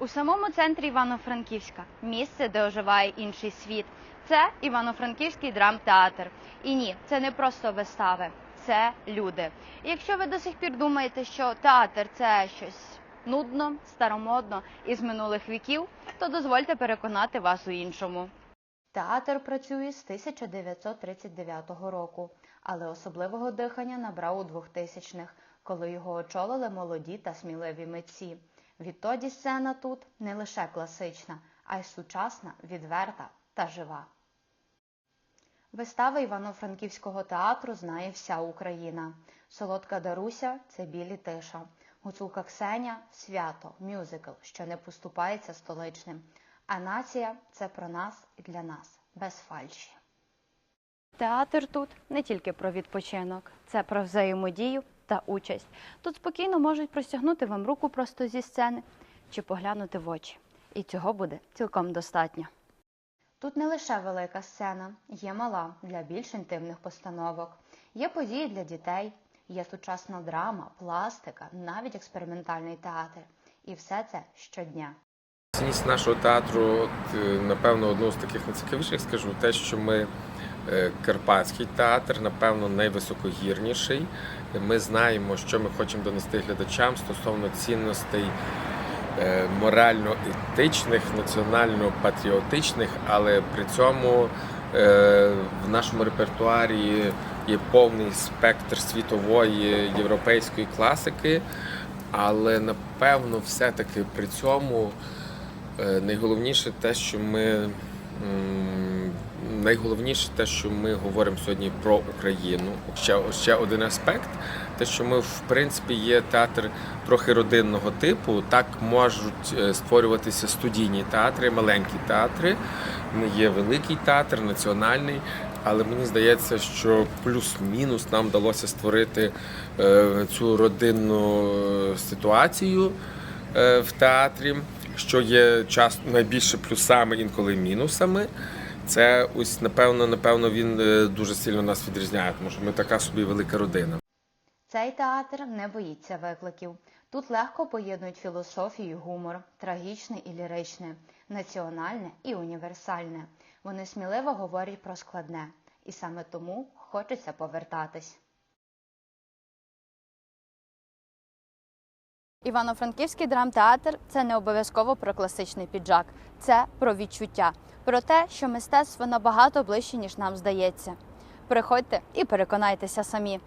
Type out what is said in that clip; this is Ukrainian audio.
У самому центрі Івано-Франківська місце, де оживає інший світ. Це Івано-Франківський драмтеатр. І ні, це не просто вистави, це люди. І якщо ви до сих пір думаєте, що театр це щось нудно, старомодно із минулих віків, то дозвольте переконати вас у іншому. Театр працює з 1939 року, але особливого дихання набрав у 2000-х, коли його очолили молоді та сміливі митці. Відтоді сцена тут не лише класична, а й сучасна, відверта та жива. Вистави Івано-Франківського театру знає вся Україна. Солодка Даруся це білі тиша. Гуцулка Ксеня свято, мюзикл, що не поступається столичним. А нація це про нас і для нас, без фальші. Театр тут не тільки про відпочинок, це про взаємодію та участь. Тут спокійно можуть простягнути вам руку просто зі сцени чи поглянути в очі. І цього буде цілком достатньо. Тут не лише велика сцена, є мала для більш інтимних постановок, є події для дітей, є сучасна драма, пластика, навіть експериментальний театр. І все це щодня. Цінність нашого театру, е, напевно, одну з таких найцікавіших скажу, те, що ми Карпатський театр, напевно, найвисокогірніший. Ми знаємо, що ми хочемо донести глядачам стосовно цінностей е, морально-етичних, національно-патріотичних, але при цьому е, в нашому репертуарі є повний спектр світової європейської класики. Але напевно, все-таки при цьому Е, Найголовніше те, що ми найголовніше те, що ми говоримо сьогодні про Україну. Ще, ще один аспект, те, що ми в принципі є театр трохи родинного типу. Так можуть е, створюватися студійні театри, маленькі театри. Є великий театр, національний. Але мені здається, що плюс-мінус нам вдалося створити е, цю родинну е, ситуацію в театрі, що є час найбільше плюсами, інколи мінусами. Це ось напевно, напевно, він е, дуже сильно нас відрізняє, тому що ми така собі велика родина. Цей театр не боїться викликів. Тут легко поєднують філософію, гумор, трагічне і ліричне, національне і універсальне. Вони сміливо говорять про складне, і саме тому хочеться повертатись. Івано-Франківський драмтеатр це не обов'язково про класичний піджак, це про відчуття, про те, що мистецтво набагато ближче, ніж нам здається. Приходьте і переконайтеся самі.